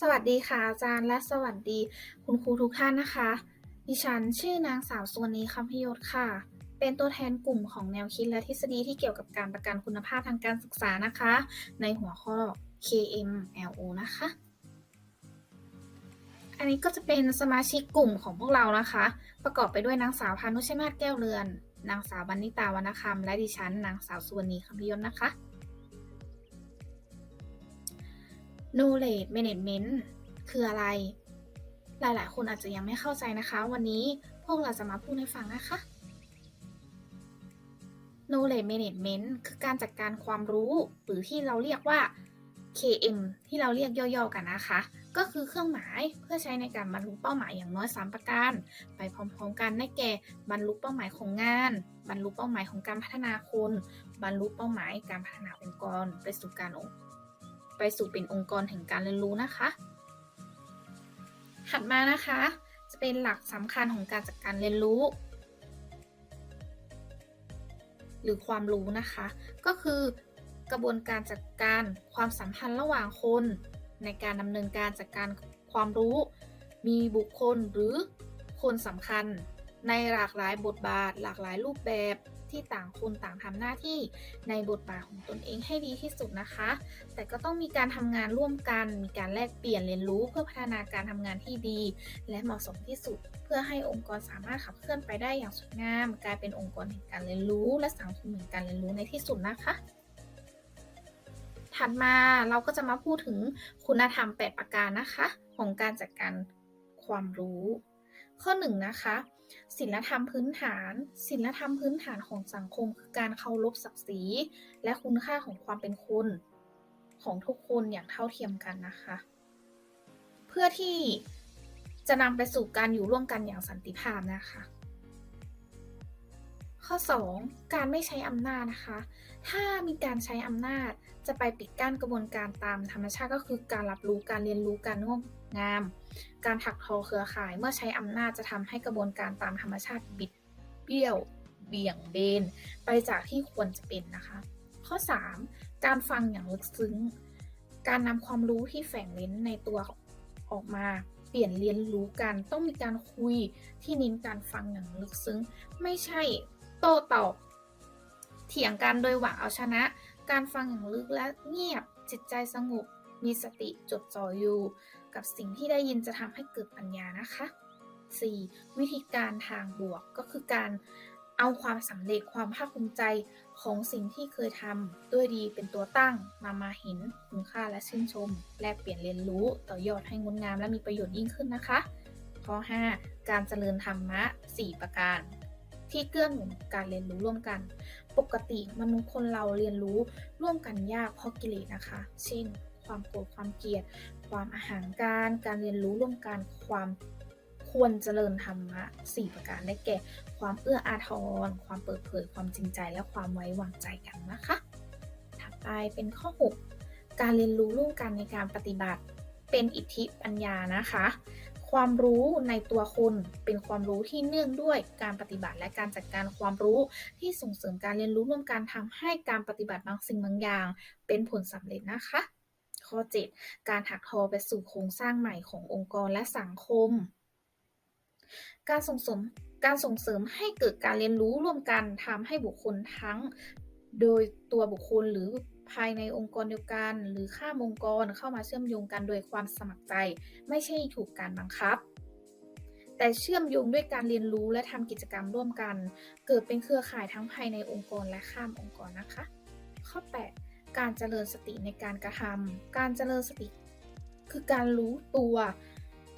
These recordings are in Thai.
สวัสดีค่ะอาจารย์และสวัสดี คุณครูทุกท่านนะคะ ดิฉันชื่อนางสาวสวนีคำพยศค่ะ เป็นตัวแทนกลุ่มของแนวคิดและทฤษฎีที่เกี่ยวกับการประกันคุณภาพทางการศึกษานะคะ ในหัวข้อ KMLO นะคะ อันนี้ก็จะเป็นสมาชิกกลุ่มของพวกเรานะคะ ประกอบไปด้วยนางสาวพานุชมาศแก้วเรือน นางสาวบรรณิตาวรรณคำและดิฉันนางสาวสุวรรณีคำพยศนะคะ Knowledge Management คืออะไร หลายๆ คนอาจจะยังไม่เข้าใจนะคะ วันนี้พวกเราจะมาพูดให้ฟังนะคะ Knowledge Management คือการจัดการความรู้หรือที่เราเรียกว่า KM ที่เราเรียกย่อๆกันนะคะ ก็คือเครื่องหมายเพื่อใช้ในการบรรลุเป้าหมายอย่างน้อย 3 ประการ ไปพร้อมๆกันได้แก่บรรลุเป้าหมายของงาน บรรลุเป้าหมายของการพัฒนาคน บรรลุเป้าหมายการพัฒนาองค์กร ไปสู่การองค์ ไปสู่เป็นองค์กรแห่งการเรียนรู้นะคะ ถัดมานะคะ จะเป็นหลักสำคัญของการจัดการเรียนรู้ หรือความรู้นะคะ ก็คือกระบวนการจัดการความสัมพันธ์ระหว่างคน ในการดำเนินการจัดการความรู้ มีบุคคลหรือคนสำคัญ ในหลากหลายบทบาท หลากหลายรูปแบบ ที่ต่างคนต่างทำหน้าที่ในบทบาทของตนเองให้ดีที่สุดนะคะ แต่ก็ต้องมีการทำงานร่วมกัน มีการแลกเปลี่ยนเรียนรู้เพื่อพัฒนาการทำงานที่ดี และเหมาะสมที่สุด เพื่อให้องค์กรสามารถขับเคลื่อนไปได้อย่างสวยงาม กลายเป็นองค์กรแห่งการเรียนรู้ และสังคมแห่งการเรียนรู้ในที่สุดนะคะถัดมาเราก็จะมาพูดถึงคุณธรรม 8 ประการนะคะ ของการจัดการความรู้ ข้อ1นะคะ ศีลธรรมพื้นฐานศีลธรรมพื้นฐานของสังคมคือการเคารพศักดิ์ศรีและคุณค่าของความเป็นคนของทุกคนอย่างเท่าเทียมกันนะคะ เพื่อที่จะนำไปสู่การอยู่ร่วมกันอย่างสันติภาพนะคะ ข้อ 2 การไม่ใช้อำนาจนะคะ ถ้ามีการใช้อำนาจจะไปปิดกั้นกระบวนการตามธรรมชาติก็คือการรับรู้การเรียนรู้การงอกงาม การถักทอเครือข่าย เมื่อใช้อำนาจจะทำให้กระบวนการตามธรรมชาติบิดเบี้ยว เบี่ยงเบน ไปจากที่ควรจะเป็นนะคะ ข้อ 3 การฟังอย่างลึกซึ้ง การนำความรู้ที่แฝงเล้นในตัวออกมาเปลี่ยนเรียนรู้กันต้องมีการคุยที่เน้นการฟังอย่างลึกซึ้ง ไม่ใช่ โต้ตอบเถียงกันโดยหวังเอาชนะ การฟังอย่างลึกและเงียบจิตใจสงบมีสติจดจ่ออยู่ กับสิ่งที่ได้ยินจะทำให้เกิดปัญญานะคะ 4. วิธีการทางบวกก็คือการเอาความสำเร็จความภาคภูมิใจของสิ่งที่เคยทำด้วยดีเป็นตัวตั้งมามาเห็นคุณค่าและชื่นชม แลกเปลี่ยนเรียนรู้ต่อยอดให้งดงามและมีประโยชน์ยิ่งขึ้นนะคะ ข้อ 5 การเจริญธรรมะ 4 ประการ ที่เกื้อหนุนการเรียนรู้ร่วมกัน ปกติมนุษย์คนเราเรียนรู้ร่วมกันยากเพราะกิเลสนะคะ เช่น ความโกรธความเกลียด ความอาหารการ การเรียนรู้ร่วมกันความควรเจริญธรรมะ4ประการได้แก่ ความเอื้ออาทร ความเปิดเผย ความจริงใจ และความไว้วางใจกันนะคะ ถัดไปเป็นข้อ 6 การเรียนรู้ร่วมกันในการปฏิบัติ เป็นอิทธิปัญญานะคะ ความรู้ในตัวคนเป็นความรู้ที่เนื่องด้วยการปฏิบัติและการจัดการความรู้ที่ส่งเสริมการเรียนรู้ร่วมกันทำให้การปฏิบัติบางสิ่งบางอย่าง เป็นผลสำเร็จนะคะ ข้อ 7 การถักทอไปสู่โครงสร้างใหม่ขององค์กรและสังคม การส่งเสริมการส่งเสริมให้เกิดการเรียนรู้ร่วมกันทำให้บุคคลทั้ง โดยตัวบุคคลหรือ ภายในองค์กรเดียวกัน หรือข้ามองค์กรเข้ามาเชื่อมโยงกันโดยความสมัครใจ ไม่ใช่ถูกการบังคับ แต่เชื่อมโยงด้วยการเรียนรู้และทำกิจกรรมร่วมกัน เกิดเป็นเครือข่ายทั้งภายในองค์กรและข้ามองค์กรนะคะ ข้อ 8 การเจริญสติในการกระทำการเจริญสติ คือการรู้ตัว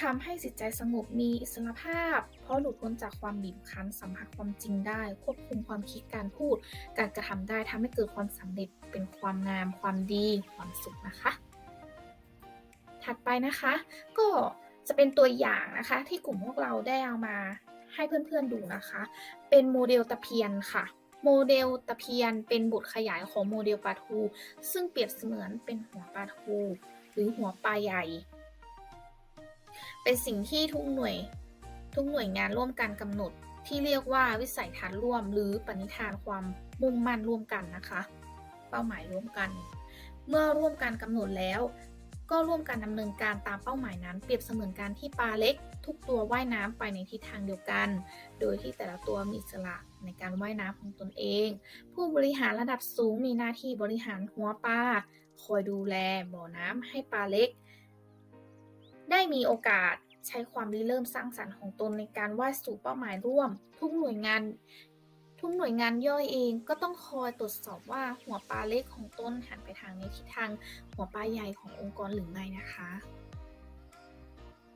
ทำให้จิตใจสงบมีอิสรภาพ เพราะหลุดพ้นจากความบีบคั้นสัมผัสความจริงได้ ควบคุมความคิดการพูด การกระทำได้ทำให้เกิดความสำเร็จเป็นความงาม ความดี ความสุขนะคะ ถัดไปนะคะ ก็จะเป็นตัวอย่างนะคะ ที่กลุ่มพวกเราได้เอามาให้เพื่อนๆดูนะคะ เป็นโมเดลตะเพียนค่ะโมเดลตะเพียนเป็นบทขยายของโมเดลปลาทู ซึ่งเปรียบเสมือนเป็นหัวปลาทู หรือหัวปลาใหญ่ เป็นสิ่งที่ทุกหน่วย ทุกหน่วยงานร่วมกันกำหนด ที่เรียกว่าวิสัยทัศน์ร่วม หรือปณิธานความมุ่งมั่นร่วมกันนะคะ เป้าหมายร่วมกัน เมื่อร่วมกันกำหนดแล้ว ก็ร่วมกันดำเนินการตามเป้าหมายนั้น เปรียบเสมือนการที่ปลาเล็ก ทุกตัวว่ายน้ำไปในทิศทางเดียวกัน โดยที่แต่ละตัวมีอิสระในการว่ายน้ำของตนเอง ผู้บริหารระดับสูงมีหน้าที่บริหารหัวปลาคอยดูแลบ่อน้ำให้ปลาเล็ก ได้มีโอกาสใช้ความริเริ่มสร้างสรรค์ของตนในการวาดสู่เป้าหมายร่วม ทุกหน่วยงาน ทุกหน่วยงานย่อยเองก็ต้องคอยตรวจสอบว่าหัวปลาเล็กของต้นหันไปทางในทิศทางหัวปลาใหญ่ขององค์กรหรือไม่นะคะ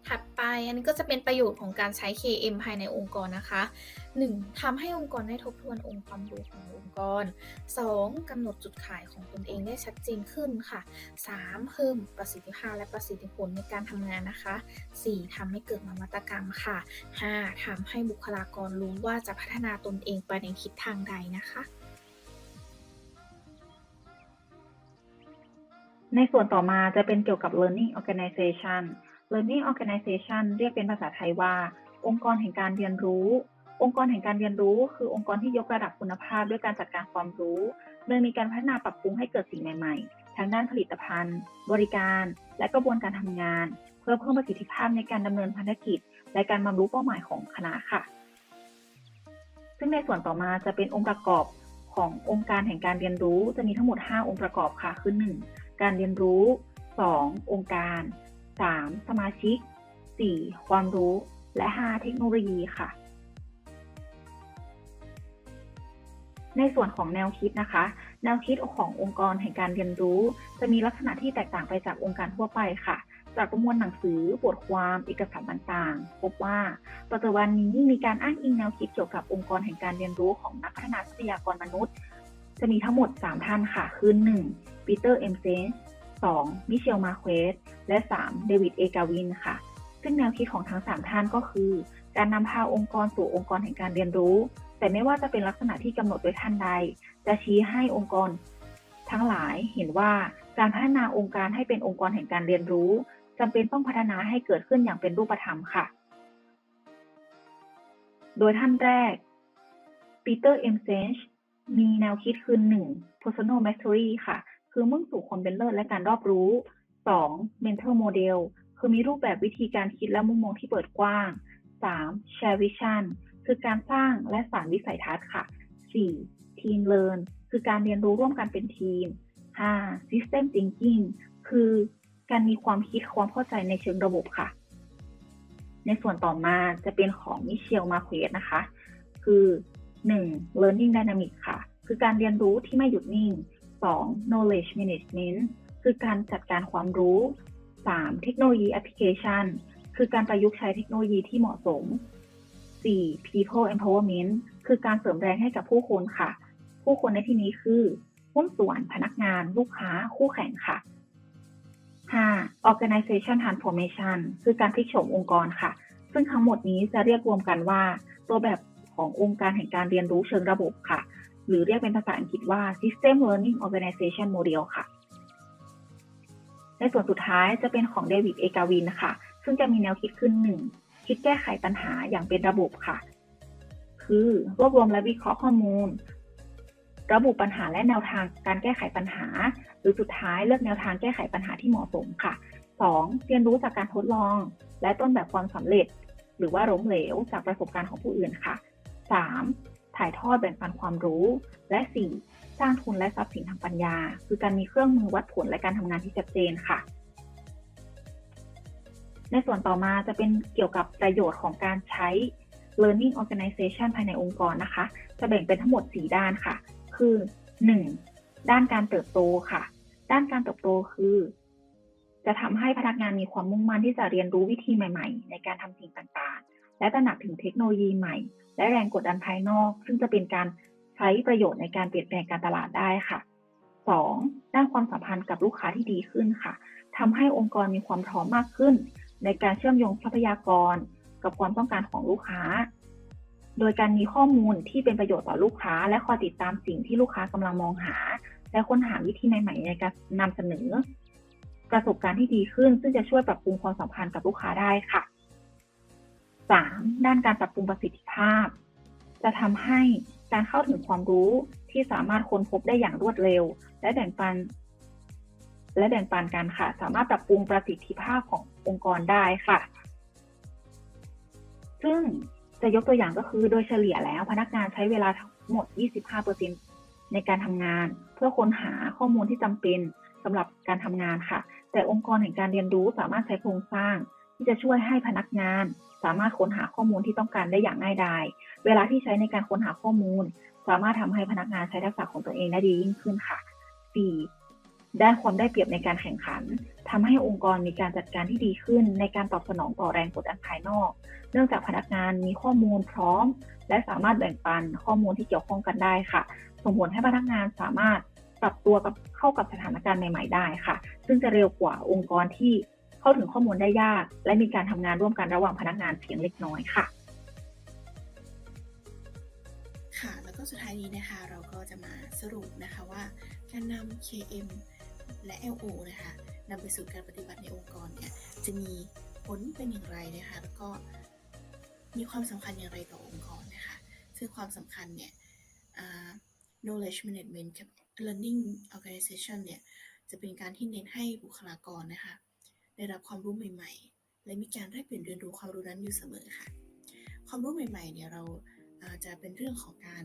ถัดไปอันนี้ก็จะเป็นประโยชน์ของการใช้ KM ภายในองค์กรนะคะ 1. ทำให้องค์กรได้ทบทวนองค์ความรู้ขององค์กร 2. กำหนดจุดขายของตนเองได้ชัดเจนขึ้นค่ะ 3. เพิ่มประสิทธิภาพและประสิทธิผลในการทำงานนะคะ 4. ทำให้เกิดนวัตกรรมค่ะ 5. ทำให้บุคลากรรู้ว่าจะพัฒนาตนเองไปในทิศทางใดนะคะในส่วนต่อมาจะเป็นเกี่ยวกับ learning organization learning organization เรียกเป็นภาษาไทยว่า องค์กรแห่งการเรียนรู้ องค์กรแห่งการเรียนรู้ คือองค์กรที่ยกระดับคุณภาพด้วยการจัดการความรู้โดยมีการพัฒนาปรับปรุงให้เกิดสิ่งใหม่ๆทั้งด้านผลิตภัณฑ์ บริการ และกระบวนการทำงาน เพื่อเพิ่มประสิทธิภาพในการดำเนินภารกิจ และการบรรลุเป้าหมายของคณะค่ะ ซึ่งในส่วนต่อมาจะเป็นองค์ประกอบขององค์การแห่งการเรียนรู้จะมีทั้งหมด 5 องค์ประกอบค่ะ คือ 1. การเรียนรู้ 2. องค์การ 3. สมาชิก 4. ความรู้ และ 5. เทคโนโลยีค่ะ ในส่วนของแนวคิดนะคะ แนวคิดขององค์กรแห่งการเรียนรู้ จะมีลักษณะที่แตกต่างไปจากองค์การทั่วไปค่ะ จากประมวลหนังสือบทความเอกสารต่างๆ พบว่าปัจจุบันนี้มีการอ้างอิงแนวคิดเกี่ยวกับองค์กรแห่งการเรียนรู้ของนักพัฒนาทรัพยากรมนุษย์ จะมีทั้งหมด 3 ท่านค่ะ คือ 1. ปีเตอร์เอ็มเซน 2. มิเชล มาเควส และ 3. เดวิด เอกาวิน ค่ะ ซึ่งแนวคิดของทั้ง 3 ท่านก็คือ การนำพาองค์กรสู่องค์กรแห่งการเรียนรู้ แต่ไม่ว่าจะเป็นลักษณะที่กำหนดโดยท่านใด จะชี้ให้องค์กร ทั้งหลายเห็นว่าการพัฒนาองค์การให้เป็นองค์กรแห่งการเรียนรู้จำเป็นต้องพัฒนาให้เกิดขึ้นอย่างเป็นรูปธรรมค่ะ โดยท่านแรกปีเตอร์ เอ็มเซนช์มีแนวคิดคือ 1. personal mastery ค่ะ คือมุ่งสู่ความเป็นเลิศและการรอบรู้ 2. mental model คือมีรูปแบบวิธีการคิดและมุมมองที่เปิดกว้าง 3. share vision คือการสร้างและสานวิสัยทัศน์ค่ะ 4. team learn คือการเรียนรู้ร่วมกันเป็นทีม 5. system thinking คือการมีความคิดความเข้าใจในเชิงระบบค่ะ ในส่วนต่อมาจะเป็นของมิเชลมาเควสนะคะ คือ 1. learning dynamic ค่ะ คือการเรียนรู้ที่ไม่หยุดนิ่ง 2. knowledge management คือการจัดการความรู้ 3. เทคโนโลยีแอปพลิเคชันคือการประยุกต์ใช้เทคโนโลยีที่เหมาะสม 4. people empowerment คือการเสริมแรงให้กับผู้คนค่ะ ผู้คนในที่นี้คือหุ้นส่วนพนักงาน ลูกค้า คู่แข่งค่ะ 5. organization transformation คือการพลิกโฉมองค์กรค่ะ ซึ่งทั้งหมดนี้จะเรียกรวมกันว่า ตัวแบบขององค์การแห่งการเรียนรู้เชิงระบบค่ะ หรือเรียกเป็นภาษาอังกฤษว่า system learning organization model ค่ะ ในส่วนสุดท้ายจะเป็นของเดวิดเอกาวินค่ะ ซึ่งจะมีแนวคิดขึ้นหนึ่งคิดแก้ไขปัญหาอย่างเป็นระบบค่ะ คือรวบรวมและวิเคราะห์ข้อมูล ระบุปัญหาและแนวทางการแก้ไขปัญหา หรือสุดท้ายเลือกแนวทางแก้ไขปัญหาที่เหมาะสมค่ะ 2. เรียนรู้จากการทดลอง และต้นแบบความสำเร็จ หรือว่าล้มเหลวจากประสบการณ์ของผู้อื่นค่ะ 3. ถ่ายทอดแบ่งปันความรู้ และ 4. สร้างทุนและทรัพย์สินทางปัญญา คือการมีเครื่องมือวัดผลและการทำงานที่ชัดเจนค่ะ ในส่วนต่อมาจะเป็นเกี่ยวกับประโยชน์ของการใช้ learning organization ภายในองค์กรนะคะ จะแบ่งเป็นทั้งหมด 4 ด้านค่ะ คือ 1. ด้านการเติบโตค่ะ ด้านการเติบโตคือ จะทำให้พนักงานมีความมุ่งมั่นที่จะเรียนรู้วิธีใหม่ ๆ ในการทำสิ่งต่างๆ และตระหนักถึงเทคโนโลยีใหม่ และแรงกดดันภายนอก ซึ่งจะเป็นการใช้ประโยชน์ในการเปลี่ยนแปลงการตลาดได้ค่ะ 2. ด้านความสัมพันธ์กับลูกค้าที่ดีขึ้นค่ะทำให้องค์กรมีความพร้อมมากขึ้น ในการเชื่อมโยงทรัพยากร กับความต้องการของลูกค้า โดยการมีข้อมูลที่เป็นประโยชน์ต่อลูกค้า และคอยติดตามสิ่งที่ลูกค้ากำลังมองหา และค้นหาวิธีใหม่ ๆ ในการนำเสนอ ประสบการณ์ที่ดีขึ้น ซึ่งจะช่วยปรับปรุงความสัมพันธ์กับลูกค้าได้ค่ะ 3. ด้านการปรับปรุงประสิทธิภาพ จะทำให้การเข้าถึงความรู้ที่สามารถค้นพบได้อย่างรวดเร็ว และแบ่งปัน และแบ่งปันกันค่ะ สามารถปรับปรุงประสิทธิภาพขององค์กรได้ค่ะ ซึ่งจะยกตัวอย่างก็คือโดยเฉลี่ยแล้ว พนักงานใช้เวลาทั้งหมด 25%ในการทำงาน เพื่อค้นหาข้อมูลที่จำเป็นสำหรับการทำงานค่ะ แต่องค์กรแห่งการเรียนรู้สามารถใช้โครงสร้าง ที่จะช่วยให้พนักงาน สามารถค้นหาข้อมูลที่ต้องการได้อย่างง่ายดาย เวลาที่ใช้ในการค้นหาข้อมูล สามารถทำให้พนักงานใช้ทักษะของตัวเองได้ดียิ่งขึ้นค่ะ 4. ได้ความได้เปรียบในการแข่งขันทำให้องค์กรมีการจัดการที่ดีขึ้น ในการตอบสนองต่อแรงกดดันภายนอก เนื่องจากพนักงานมีข้อมูลพร้อม และสามารถแบ่งปันข้อมูลที่เกี่ยวข้องกันได้ค่ะ ส่งผลให้พนักงานสามารถปรับตัวกับเข้ากับสถานการณ์ใหม่ ๆ ได้ค่ะ ซึ่งจะเร็วกว่าองค์กรที่ เข้าถึงข้อมูลได้ยาก และมีการทำงานร่วมกันระหว่างพนักงานเพียงเล็กน้อยค่ะ ค่ะ แล้วก็สุดท้ายนี้นะคะ เราก็จะมาสรุปนะคะว่า การนำ KM และ LO นะคะนำไปสู่การปฏิบัติในองค์กรเนี่ยจะมีผลเป็นอย่างไรนะคะ แล้วก็มีความสำคัญอย่างไรต่อองค์กรนะคะ ซึ่งความสำคัญเนี่ย knowledge management กับ learning organization เนี่ย จะเป็นการที่เน้นให้บุคลากรนะคะ ได้รับความรู้ใหม่ ๆ และมีการแลกเปลี่ยนเรียนรู้ความรู้นั้นอยู่เสมอค่ะ ความรู้ใหม่ๆเนี่ยเราอาจจะเป็นเรื่องของการ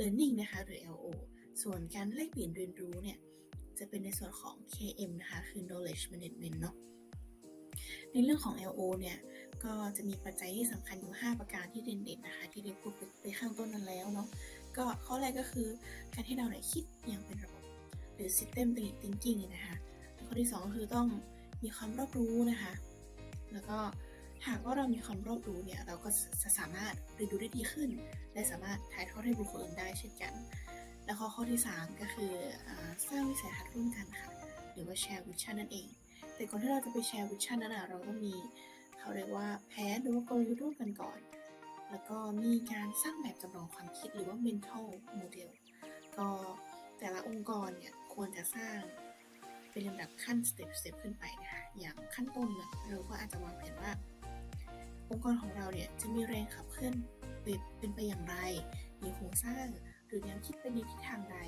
learning นะคะหรือ LO ส่วนการแลกเปลี่ยนเรียนรู้เนี่ยจะเป็นในส่วนของ KM นะคะคือ knowledge management เนาะในเรื่องของ LO เนี่ยก็จะมีปัจจัยที่สำคัญอยู่ 5 ประการที่เด่นๆนะคะ ที่ได้พูดไปข้างต้นนั้นแล้วเนาะก็ข้อแรกก็คือการที่เราเนี่ยคิดอย่างเป็นระบบ หรือ system thinking นะคะข้อที่ 2 ก็คือต้อง มีความรอบรู้นะคะ แล้วก็หากว่าเรามีความรอบรู้เนี่ย เราก็จะสามารถเรียนรู้ได้ดีขึ้น และสามารถถ่ายทอดให้บุคคลอื่นได้เช่นกัน แล้วข้อข้อที่ 3 ก็คืออสร้างวิสัยทัศน์ร่วมกันค่ะ หรือว่าแชร์วิชั่นนั่นเอง แต่ก่อนที่เราจะไปแชร์วิชั่นนั้นอะเราต้องมีเขาเรียกว่าแผนหรือว่ากลยุทธ์ร่วมกันก่อน แล้วก็มีการสร้างแบบจำลองความคิดหรือว่า mental model ก็แต่ละองค์กรเนี่ยควรจะสร้าง เป็นลำดับขั้นสเต็ปสเต็ปขึ้นไปนะคะอย่างขั้นต้นเนี่ยเราก็อาจจะวางแผนว่า องค์กรของเราเนี่ยจะมีแรงขับเคลื่อนเป็นเป็นไปอย่างไรมีโครงสร้างหรือแนวคิดไปในทิศทางใด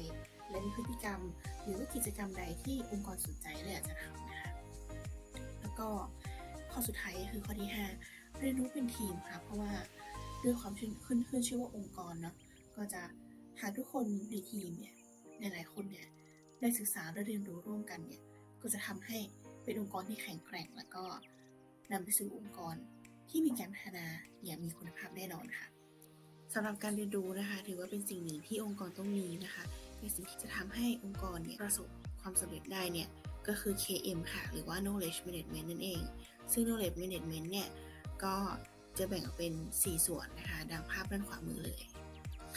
และมีพฤติกรรมหรือกิจกรรมใดที่องค์กรสนใจและอยากจะทำนะคะแล้วก็ข้อสุดท้ายคือข้อที่ 5 เรียนรู้เป็นทีมค่ะเพราะว่าด้วยความขึ้นขึ้นชื่อว่าองค์กรเนาะก็จะหากทุกคนในทีมเนี่ยหลายๆคนเนี่ย ได้ศึกษาและเรียนรู้ร่วมกันเนี่ยก็จะทำให้เป็นองค์กรที่แข็งแกร่ง แล้วก็นำไปสู่องค์กรที่มีการพัฒนาอย่างมีคุณภาพแน่นอนค่ะสำหรับการเรียนรู้นะคะ ถือว่าเป็นสิ่งหนึ่งที่องค์กรต้องมีนะคะในสิ่งที่จะทำให้องค์กรเนี่ยประสบความสำเร็จได้เนี่ยก็คือ KM ค่ะ หรือว่า knowledge management นั่นเอง ซึ่ง knowledge management เนี่ยก็จะแบ่งออกเป็น 4 ส่วนนะคะ ดังภาพด้านขวามือเลย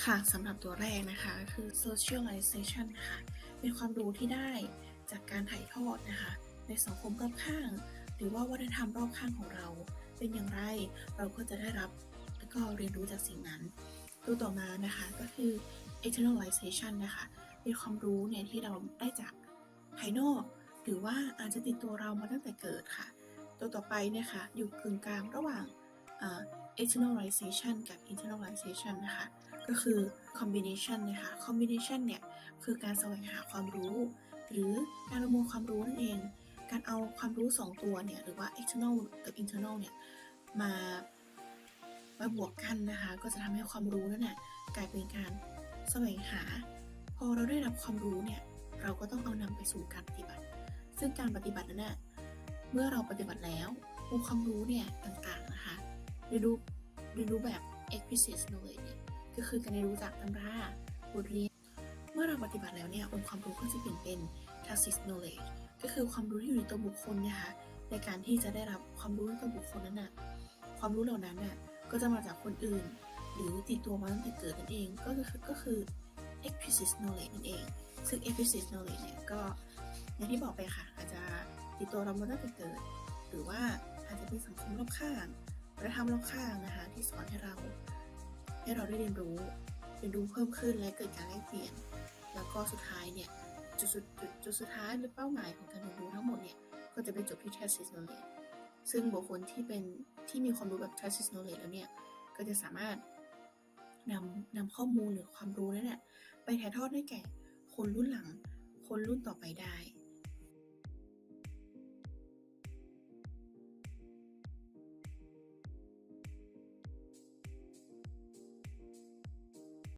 ค่ะสำหรับตัวแรกนะคะ คือ socialization ค่ะ เป็นความรู้ที่ได้จากการถ่ายทอดนะคะ ในสังคมรอบข้าง หรือว่าวัฒนธรรมรอบข้างของเรา เป็นอย่างไรเราก็จะได้รับแล้วก็เรียนรู้จากสิ่งนั้น ตัวต่อมานะคะก็คือ internalization นะคะเป็นความรู้เนี่ยที่เราได้จากภายนอก หรือว่าอาจจะติดตัวเรามาตั้งแต่เกิดค่ะ ตัวต่อไปเนี่ยค่ะอยู่กึ่งกลางระหว่าง externalization กับ internalization นะคะ ก็คือ combination นะคะ combination เนี่ย คือการแสวงหาความรู้ หรือการประมวลความรู้นั่นเอง การเอาความรู้ 2 ตัวเนี่ยหรือว่า external กับ internal เนี่ยมามาบวกกันนะคะ ก็จะทำให้ความรู้นั้นน่ะกลายเป็นการแสวงหา พอเราได้รับความรู้เนี่ยเราก็ต้องเอานำไปสู่การปฏิบัติ ซึ่งการปฏิบัตินั้นน่ะเมื่อเราปฏิบัติแล้วองค์ความรู้เนี่ยต่างๆนะคะเรียนรู้เรียนรู้แบบ explicit knowledge เนี่ยก็คือการเรียนรู้จากตำราบทเรียน ปฏิบัติแล้วเนี่ยองค์ความรู้ก็จะเปลี่ยนเป็น tacit knowledge ก็คือความรู้ที่อยู่ในตัวบุคคลนะคะในการที่จะได้รับความรู้ในตัวบุคคลนั้นน่ะความรู้เหล่านั้นน่ะก็จะมาจากคนอื่น หรือติดตัวมาตั้งแต่เกิดนั่นเองก็คือก็คือ explicit knowledge นั่นเอง ซึ่ง explicit knowledge เนี่ยก็อย่างที่บอกไปค่ะ อาจจะติดตัวเรามาตั้งแต่เกิด หรือว่าอาจจะเป็นสังคมรอบข้างวัฒนธรรมรอบข้างนะคะที่สอนให้เรา ให้เราได้เรียนรู้เรียนรู้เพิ่มขึ้นและเกิดการแลกเปลี่ยน แล้วก็สุดท้ายเนี่ยจุดสุดจุดจุดสุดท้ายหรือเป้าหมายของการเรียนรู้ทั้งหมดเนี่ยก็จะไปจบที่ tacit knowledge ซึ่งบุคคลที่เป็นที่มีความรู้แบบ tacit knowledge แล้วเนี่ยก็จะสามารถนำนำข้อมูลหรือความรู้นั้นเนี่ยไปถ่ายทอดให้แก่คนรุ่นหลัง คนรุ่นต่อไปได้